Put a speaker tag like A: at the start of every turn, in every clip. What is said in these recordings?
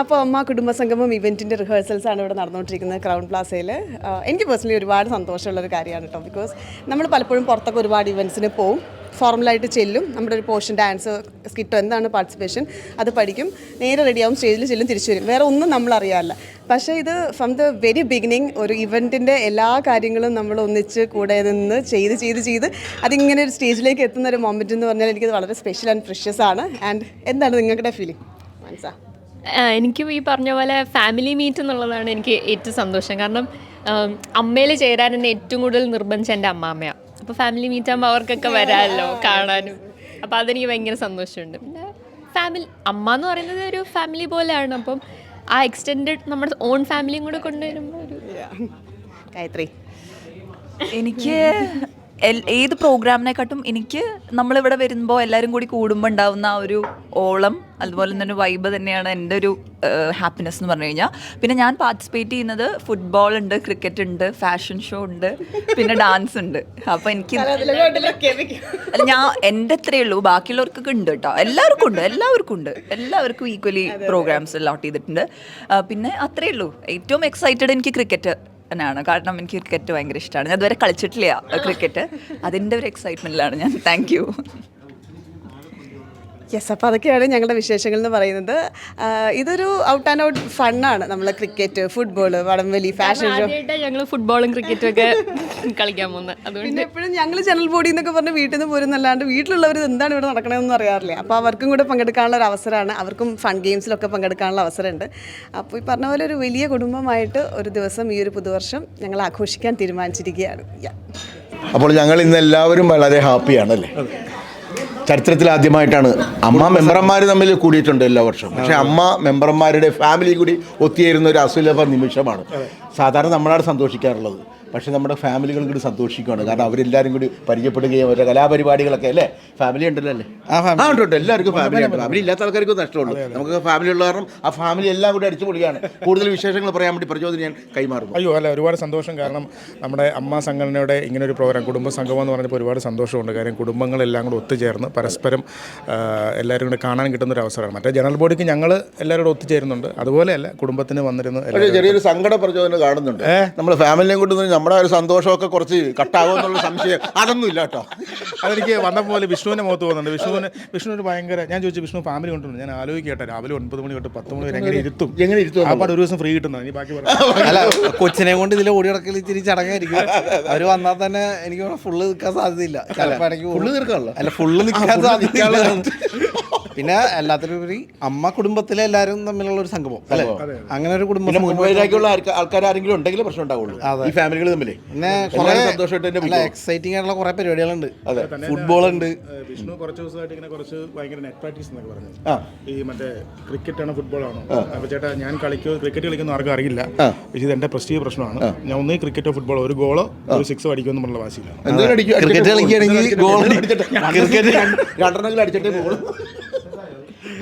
A: അപ്പോൾ അമ്മ കുടുംബസംഗമം ഇവന്റിന്റെ റിഹേഴ്സൽസ് ആണ് ഇവിടെ നടന്നുകൊണ്ടിരിക്കുന്നത് ക്രൗൺ പ്ലാസയിൽ എനിക്ക് പേഴ്സണലി ഒരുപാട് സന്തോഷമുള്ള ഒരു കാര്യമാണ് കേട്ടോ. ബിക്കോസ് നമ്മൾ പലപ്പോഴും പുറത്തൊക്കെ ഒരുപാട് ഇവന്റ്സിന് പോവും. ഫോർമലായിട്ട് ചെല്ലും. നമ്മുടെ ഒരു പോർഷൻ ഡാൻസ് സ്കിറ്റോ എന്താണ് പാർട്ടിസിപ്പേഷൻ അത് പഠിക്കും. നേരെ റെഡിയാവും സ്റ്റേജിൽ ചെല്ലും തിരിച്ചു വരും. വേറെ ഒന്നും നമ്മൾ അറിയാറില്ല. പക്ഷേ ഇത് ഫ്രം ദ വെരി ബിഗിനിങ് ഒരു ഇവന്റിന്റെ എല്ലാ കാര്യങ്ങളും നമ്മൾ ഒന്നിച്ച് കൂടെ നിന്ന് ചെയ്ത് ചെയ്ത് ചെയ്ത് അതിങ്ങനെ ഒരു സ്റ്റേജിലേക്ക് എത്തുന്ന ഒരു മൊമെന്റ് എന്ന് പറഞ്ഞാൽ എനിക്കത് വളരെ സ്പെഷ്യൽ ആൻഡ് പ്രഷ്യസ് ആണ്. ആൻഡ് എന്താണ് നിങ്ങളുടെ ഫീലിംഗ് മനസ്സാ
B: എനിക്കും ഈ പറഞ്ഞ പോലെ ഫാമിലി മീറ്റ് എന്നുള്ളതാണ് എനിക്ക് ഏറ്റവും സന്തോഷം. കാരണം അമ്മയിൽ ചേരാൻ എന്നെ ഏറ്റവും കൂടുതൽ നിർബന്ധിച്ച എന്റെ അമ്മാമ്മയാണ് അപ്പോൾ ഫാമിലി മീറ്റ് ആകുമ്പോൾ അവർക്കൊക്കെ വരാമല്ലോ കാണാനും. അപ്പോൾ അതെനിക്ക് ഭയങ്കര സന്തോഷമുണ്ട്. പിന്നെ ഫാമിലി അമ്മ എന്ന് പറയുന്നത് ഒരു ഫാമിലി പോലെയാണ്. അപ്പം ആ എക്സ്റ്റെൻഡഡ് നമ്മുടെ ഓൺ ഫാമിലിയും കൂടെ കൊണ്ടുവരുമ്പോൾ ഒരു
A: ഗായത്രി
C: എനിക്ക് ഏത് പ്രോഗ്രാമിനെക്കാട്ടും എനിക്ക് നമ്മളിവിടെ വരുമ്പോൾ എല്ലാവരും കൂടി കൂടുമ്പോൾ ഉണ്ടാവുന്ന ആ ഒരു ഓളം അതുപോലെ തന്നെ ഒരു വൈബ് തന്നെയാണ് എന്റെ ഒരു ഹാപ്പിനെസ് എന്ന് പറഞ്ഞു കഴിഞ്ഞാൽ പിന്നെ ഞാൻ പാർട്ടിസിപ്പേറ്റ് ചെയ്യുന്നത് ഫുട്ബോൾ ഉണ്ട് ക്രിക്കറ്റ് ഉണ്ട് ഫാഷൻ ഷോ ഉണ്ട് പിന്നെ ഡാൻസ് ഉണ്ട്. അപ്പോൾ എനിക്ക് അല്ല ഞാൻ എന്റെ അത്രയേ ഉള്ളൂ. ബാക്കിയുള്ളവർക്കൊക്കെ ഉണ്ട് കേട്ടോ എല്ലാവർക്കും ഉണ്ട് എല്ലാവർക്കും ഉണ്ട്. എല്ലാവർക്കും ഈക്വലി പ്രോഗ്രാംസ് അലോട്ട് ചെയ്തിട്ടുണ്ട്. പിന്നെ അത്രയേ ഉള്ളൂ. ഏറ്റവും എക്സൈറ്റഡ് എനിക്ക് ക്രിക്കറ്റ് തന്നെയാണ് കാരണം എനിക്ക് ക്രിക്കറ്റ് ഭയങ്കര ഇഷ്ടമാണ്. ഞാൻ ഇതുവരെ കളിച്ചിട്ടില്ല ക്രിക്കറ്റ്. അതിന്റെ ഒരു എക്സൈറ്റ്മെന്റിലാണ് ഞാൻ. താങ്ക്
A: യെസ് അപ്പോൾ അതൊക്കെയാണ് ഞങ്ങളുടെ വിശേഷങ്ങൾ എന്ന് പറയുന്നത്. ഇതൊരു ഔട്ട് ആൻഡ് ഔട്ട് ഫണ്ണാണ് നമ്മൾ ക്രിക്കറ്റ് ഫുട്ബോൾ വടംവലി ഫാഷൻ ഷോ
B: ഞങ്ങൾ ഫുട്ബോളും ക്രിക്കറ്റും ഒക്കെ കളിക്കാൻ പോകുന്നത്. അതുകൊണ്ട്
A: പിന്നെ എപ്പോഴും ഞങ്ങൾ ജനൽ ബോഡി എന്നൊക്കെ പറഞ്ഞ് വീട്ടിൽ നിന്ന് പോരുന്നല്ലാണ്ട് വീട്ടിലുള്ളവർ എന്താണ് ഇവിടെ നടക്കണമെന്ന് അറിയാറില്ല. അപ്പോൾ അവർക്കും കൂടെ പങ്കെടുക്കാനുള്ള ഒരു അവസരമാണ്. അവർക്കും ഫൺ ഗെയിംസിലൊക്കെ പങ്കെടുക്കാനുള്ള അവസരമുണ്ട്. അപ്പോൾ ഈ പറഞ്ഞ പോലെ ഒരു വലിയ കുടുംബമായിട്ട് ഒരു ദിവസം ഈ ഒരു പുതുവർഷം ഞങ്ങൾ ആഘോഷിക്കാൻ തീരുമാനിച്ചിരിക്കുകയാണ്.
D: അപ്പോൾ ഞങ്ങൾ ഇന്ന് എല്ലാവരും വളരെ ഹാപ്പിയാണ് അല്ലേ ചരിത്രത്തിൽ ആദ്യമായിട്ടാണ്. അമ്മ മെമ്പർമാർ തമ്മിൽ കൂടിയിട്ടുണ്ട് എല്ലാ വർഷവും. പക്ഷേ അമ്മ മെമ്പർമാരുടെ ഫാമിലി കൂടി ഒത്തുചേരുന്ന ഒരു അസുലഭ നിമിഷമാണ്. സാധാരണ നമ്മളാണ് സന്തോഷിക്കാറുള്ളത്. പക്ഷേ നമ്മുടെ ഫാമിലികൾ കൂടി സന്തോഷിക്കുകയാണ് കാരണം അവരെല്ലാവരും കൂടി പരിചയപ്പെടുകയും അവരുടെ കലാപരിപാടികളൊക്കെ അല്ലേ? ഫാമിലി ഉണ്ടല്ലോ അല്ലേ? ആ ഉണ്ട് ഉണ്ട്. എല്ലാവർക്കും ഫാമിലി ഉണ്ട് ഫാമിലി ഇല്ലാത്ത ആൾക്കാർക്ക് നഷ്ടമുള്ളൂ. നമുക്ക് ഫാമിലി ഉള്ള കാരണം ആ ഫാമിലി എല്ലാം കൂടി അടിച്ചു പൊളിയാണ്. കൂടുതൽ വിശേഷങ്ങൾ പറയാൻ വേണ്ടി പ്രചോദനം ഞാൻ കൈമാറുന്നു.
E: അയ്യോ അല്ല ഒരുപാട് സന്തോഷം. കാരണം നമ്മുടെ അമ്മ സംഘടനയുടെ ഇങ്ങനെ ഒരു പ്രോഗ്രാം കുടുംബ സംഗമം എന്ന് പറഞ്ഞപ്പോൾ ഒരുപാട് സന്തോഷമുണ്ട്. കാര്യം കുടുംബങ്ങളെല്ലാം കൂടെ ഒത്തുചേർന്ന് പരസ്പരം എല്ലാവരും കൂടെ കാണാൻ കിട്ടുന്ന ഒരു അവസരമാണ്. മറ്റേ ജനറൽ ബോഡിക്ക് ഞങ്ങൾ എല്ലാവരും കൂടെ ഒത്തുചേരുന്നുണ്ട്. അതുപോലെയല്ല കുടുംബത്തിന് വന്നിരുന്നു
D: ചെറിയൊരു സങ്കട പ്രചോദനം കാണുന്നുണ്ട്. നമ്മൾ ഫാമിലിയും കൊണ്ട് നമ്മുടെ ഒരു സന്തോഷമൊക്കെ കുറച്ച് കട്ടാകും എന്നുള്ള സംശയം. അതൊന്നും ഇല്ല കേട്ടോ.
E: അതെനിക്ക് വന്ന പോലെ വിഷ്ണുവിനെ മുഖത്ത് പോകുന്നുണ്ട്. വിഷ്ണുവിന് വിഷ്ണു ഒരു ഭയങ്കര ഞാൻ ചോദിച്ചു വിഷ്ണു ഫാമിലി കൊണ്ടുവന്നു? ഞാൻ ആലോചിക്കട്ടെ രാവിലെ ഒൻപത് മണി തൊട്ട് പത്ത് മണി വരെ എങ്ങനെ ഇരുത്തും?
D: എങ്ങനെ ഇരുത്തും
E: ആ പാട് ഒരു ദിവസം ഫ്രീ കിട്ടുന്നത്. ഇനി ബാക്കി പറയാം.
F: അല്ല കൊച്ചിനെ കൊണ്ട് ഇതിൽ ഓടി കിടക്കൽ ഇച്ചിരി ചടങ്ങായിരിക്കും. അവർ വന്നാൽ തന്നെ എനിക്ക് ഫുള്ള് നിൽക്കാൻ സാധ്യതയില്ല. ചിലപ്പോൾ
D: ഫുള്ള് തീർക്കാണല്ലോ
F: അല്ല ഫുള്ള് നിൽക്കാൻ 看到你要乐了 പിന്നെ എല്ലാത്തിലുപരി അമ്മ കുടുംബത്തിലെ എല്ലാവരും തമ്മിലുള്ള ഒരു സംഗമം അല്ലേ? അങ്ങനെ ഒരു കുടുംബം
D: പിന്നെ ആൾക്കാർ ആരെങ്കിലും ഉണ്ടെങ്കിൽ പ്രശ്നം ഉണ്ടാവുള്ളൂ. ഈ ഫാമിലികൾ തമ്മിൽ
F: പിന്നെ
D: കുറെ സന്തോഷമായിട്ട്
F: എക്സൈറ്റിംഗ് ആയിട്ടുള്ള കുറെ പരിപാടികളുണ്ട്. ഫുട്ബോൾ ഉണ്ട്.
E: വിഷ്ണു കുറച്ച് ദിവസമായിട്ട് ഇങ്ങനെ കുറച്ച് ഭയങ്കര നെറ്റ് പ്രാക്ടീസ് എന്നൊക്കെ പറഞ്ഞു. ഈ മറ്റേ ക്രിക്കറ്റ് ആണോ ഫുട്ബോൾ ആണോ? അപ്പൊ ചേട്ടാ ഞാൻ കളിക്കോ ക്രിക്കറ്റ് കളിക്കുന്ന ആർക്കും അറിയില്ല. പക്ഷേ ഇത് എന്റെ പ്രസ്റ്റീജ് പ്രശ്നമാണ് ഞാൻ ഒന്നേ ക്രിക്കറ്റോ ഫുട്ബോളോ ഒരു ഗോളോ ഒരു സിക്സ് അടിക്കുമെന്ന് പറഞ്ഞ വാശിയില്ല.
F: ക്രിക്കറ്റ് കളിക്കുകയാണെങ്കിൽ ഗോൾ ക്രിക്കറ്റ്
D: രണ്ടെണ്ണെങ്കിലും അടിച്ചിട്ടേ പോകുള്ളൂ.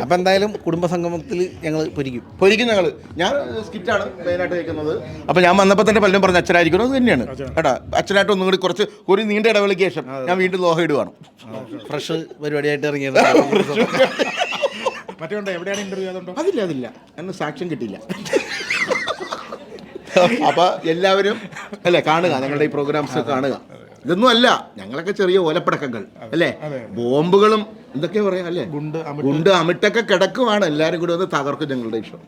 F: അപ്പൊ എന്തായാലും കുടുംബസംഗമത്തിൽ ഞങ്ങൾ പൊരിക്കും.
D: പൊരിക്കും ഞങ്ങൾ ഞാൻ സ്കിറ്റാണ് മെയിനായിട്ട് കേൾക്കുന്നത് അപ്പോൾ ഞാൻ വന്നപ്പോൾ തന്നെ പലരും പറഞ്ഞ അച്ഛനായിരിക്കണം അത് തന്നെയാണ്. കേട്ടാ അച്ഛനായിട്ട് ഒന്നും കൂടി കുറച്ച് ഒരു നീണ്ട ഇടവേളയ്ക്ക് ശേഷം ഞാൻ വീണ്ടും ലോഹ ഇടുവാണ്.
F: ഫ്രഷ് പരിപാടിയായിട്ട് ഇറങ്ങിയത്
E: മറ്റേ എവിടെയാണ് ഇന്റർവ്യൂ അതുണ്ടോ
D: അതില്ല അതില്ല. എന്നെ സാക്ഷ്യം കിട്ടിയില്ല. അപ്പൊ എല്ലാവരും അല്ലേ കാണുക. ഞങ്ങളുടെ ഈ പ്രോഗ്രാംസ് കാണുക. ഇതൊന്നും അല്ല. ഞങ്ങളൊക്കെ ചെറിയ ഓലപ്പടക്കങ്ങൾ. അല്ലേ? ബോംബുകളും എന്തൊക്കെയാ പറയാ അല്ലേ?
E: ഗുണ്ട്,
D: അമിട്ടൊക്കെ കിടക്കുവാണ്. എല്ലാവരും കൂടി വന്ന് തകർക്കും ഞങ്ങളുടെ ഇഷ്ടം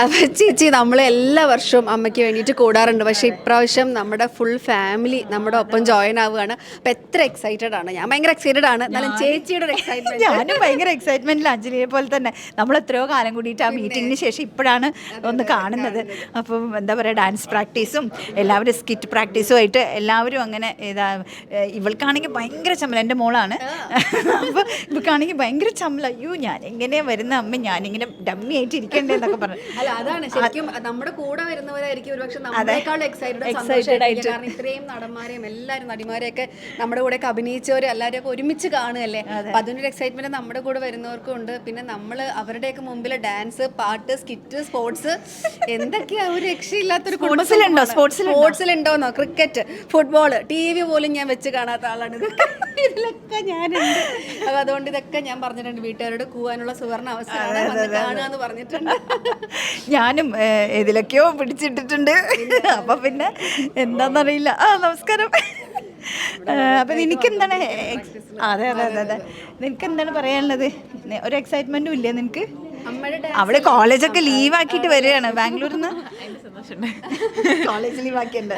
G: അപ്പോൾ ചേച്ചി നമ്മൾ എല്ലാ വർഷവും അമ്മയ്ക്ക് വേണ്ടിയിട്ട് കൂടാറുണ്ട്. പക്ഷേ ഇപ്രാവശ്യം നമ്മുടെ ഫുൾ ഫാമിലി നമ്മുടെ ഒപ്പം ജോയിൻ ആവുകയാണ്. അപ്പം എത്ര എക്സൈറ്റഡ് ആണ്. ഞാൻ ഭയങ്കര എക്സൈറ്റഡ് ആണ്. എന്നാലും ചേച്ചിയുടെ ഒരു എക്സൈറ്റ്മെന്റ്
H: ഞാനും ഭയങ്കര എക്സൈറ്റ്മെന്റിൽ അഞ്ജലിയെ പോലെ തന്നെ. നമ്മൾ എത്രയോ കാലം കൂടിയിട്ട് ആ മീറ്റിങ്ങിന് ശേഷം ഇപ്പോഴാണ് ഒന്ന് കാണുന്നത്. അപ്പം എന്താ പറയുക ഡാൻസ് പ്രാക്ടീസും എല്ലാവരും സ്കിറ്റ് പ്രാക്ടീസും ആയിട്ട് എല്ലാവരും അങ്ങനെ ഇതാ ഇവൾക്കാണെങ്കിൽ ഭയങ്കര ചമ്മല. എന്റെ മോളാണ്. അപ്പോൾ ഇവൾക്കാണെങ്കിൽ ഭയങ്കര ചമ്മല. അയ്യോ ഞാൻ എങ്ങനെയാണ് വരുന്ന അമ്മ? ഞാനിങ്ങനെ ഡമ്മി ആയിട്ട് ഇരിക്കണ്ടേ എന്നൊക്കെ പറഞ്ഞു.
G: അല്ല അതാണ്. ശരിക്കും നമ്മുടെ കൂടെ വരുന്നവരായിരിക്കും ഒരുപക്ഷെ നമ്മളെക്കാളും എക്സൈറ്റഡ്
H: സന്തോഷമായിട്ട്
G: കാരണം ഇത്രയും നടന്മാരെയും എല്ലാവരും നടിമാരെയൊക്കെ നമ്മുടെ കൂടെ ഒക്കെ അഭിനയിച്ചവരും എല്ലാവരും ഒക്കെ ഒരുമിച്ച് കാണുകയല്ലേ? അപ്പൊ അതിനൊരു എക്സൈറ്റ്മെന്റ് നമ്മുടെ കൂടെ വരുന്നവർക്കും ഉണ്ട്. പിന്നെ നമ്മൾ അവരുടെയൊക്കെ മുമ്പിൽ ഡാൻസ് പാട്ട് സ്കിറ്റ് സ്പോർട്സ് എന്തൊക്കെയാ? ഒരു രക്ഷയില്ലാത്തൊരു?
H: Sportsലുണ്ടോ?
G: സ്പോർട്സിലുണ്ടോന്നോ ക്രിക്കറ്റ് ഫുട്ബോൾ ടി വി പോലും ഞാൻ വെച്ച് കാണാത്ത ആളാണ് ഇതൊക്കെ. ഇതിലൊക്കെ ഞാനുണ്ട്. അപ്പൊ അതുകൊണ്ട് ഇതൊക്കെ ഞാൻ പറഞ്ഞിട്ടുണ്ട്. വീട്ടുകാരോട് കൂവാനുള്ള സുവർണ അവസരമാണ്. വന്ന് കാണുക എന്ന് പറഞ്ഞിട്ടുണ്ട്.
H: ഞാനും ഇതിലൊക്കെയോ പിടിച്ചിട്ടിട്ടുണ്ട്. അപ്പൊ പിന്നെ എന്താന്നറിയില്ല. ആ നമസ്കാരം. അപ്പൊ നിനക്ക് എന്താണ് അതെ അതെ അതെ അതെ. നിനക്ക് എന്താണ് പറയാനുള്ളത്? ഒരു എക്സൈറ്റ്മെന്റും ഇല്ലേ നിനക്ക്? അവൾ കോളേജൊക്കെ ലീവ് ആക്കിയിട്ട് വരികയാണ്. ബാംഗ്ലൂരിൽ നിന്ന് കോളേജ് ലീവ് ആക്കിയുണ്ട്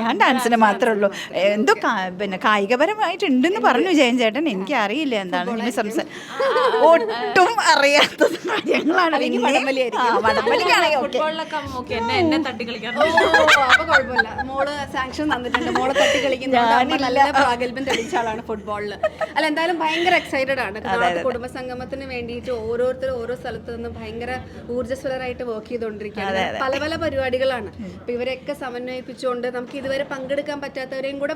H: ഞാൻ ഡാൻസിന് മാത്രമേ ഉള്ളൂ. എന്തോ പിന്നെ കായികപരമായിട്ടുണ്ടെന്ന് പറഞ്ഞു ജയൻ ചേട്ടൻ. എനിക്ക് അറിയില്ല എന്താണ് സംസാരം ഒട്ടും അറിയാത്ത കാര്യങ്ങളാണ്
G: മോൾ സാങ്ഷൻ തന്നിട്ടുണ്ട്. മോളെ തട്ടി കളിക്കുന്നുണ്ട്. നല്ല പ്രാഗൽഭ്യം തെളിയിച്ച ആളാണ് ഫുട്ബോളിൽ അല്ല എന്തായാലും ഭയങ്കര എക്സൈറ്റഡ് ആണ്. കുടുംബ സംഗമത്തിന് വേണ്ടിയിട്ട് ഓരോരുത്തരും ഓരോ സ്ഥലത്ത് നിന്ന് ഭയങ്കര ഊർജസ്വലരായിട്ട് വർക്ക് ചെയ്തുകൊണ്ടിരിക്കുകയാണ് പല പല പരിപാടികളാണ്. അപ്പൊ ഇവരെയൊക്കെ സമന്വയിപ്പിച്ചുകൊണ്ട് നമുക്ക് ഇതുവരെ പങ്കെടുക്കാൻ പറ്റാത്തവരെയും കൂടെ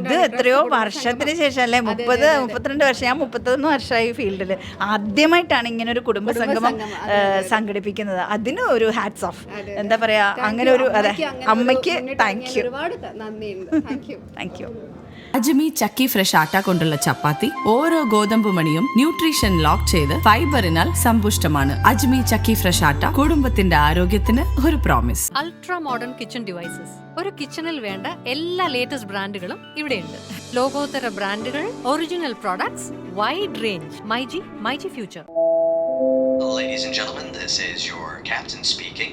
H: ഇത് എത്രയോ വർഷത്തിന് ശേഷം അല്ലേ മുപ്പത് മുപ്പത്തിരണ്ട് വർഷം. ഞാൻ മുപ്പത്തൊന്ന് വർഷമായി ഫീൽഡിൽ ആദ്യമായിട്ടാണ് ഇങ്ങനെ ഒരു കുടുംബ സംഗമം സംഘടിപ്പിക്കുന്നത്. അതിന് ഒരു ഹാറ്റ്സ് ഓഫ് എന്താ പറയാ അങ്ങനെ ഒരു അതെ അമ്മയ്ക്ക് താങ്ക് യു
G: ഒരുപാട് നന്ദിയുണ്ട്. Thank you
H: thank you
I: Ajmi Chakki fresh atta കൊണ്ടുള്ള ചപ്പാത്തി ഓരോ ഗോതമ്പ് മണിയും ന്യൂട്രീഷൻ ലോക്ക് ചെയ്ത് ഫൈബറിനാൽ സമ്പുഷ്ടമാണ്. അജ്മി ചക്കി ഫ്രഷ് ആട്ട കുടുംബത്തിന്റെ ആരോഗ്യത്തിന് ഒരു promise
J: ultra modern kitchen devices ഒരു കിച്ചണിൽ വേണ്ട എല്ലാ ലേറ്റസ്റ്റ് ബ്രാൻഡുകളും ഇവിടെയുണ്ട്. ലോകോത്തര ബ്രാൻഡുകൾ original products wide range MyG MyG future
K: Ladies and gentlemen, this is your captain speaking.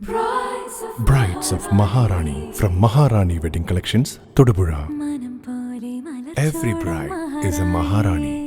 L: Brides of, Maharani from Maharani Wedding Collections, Todapura. Every bride is a Maharani.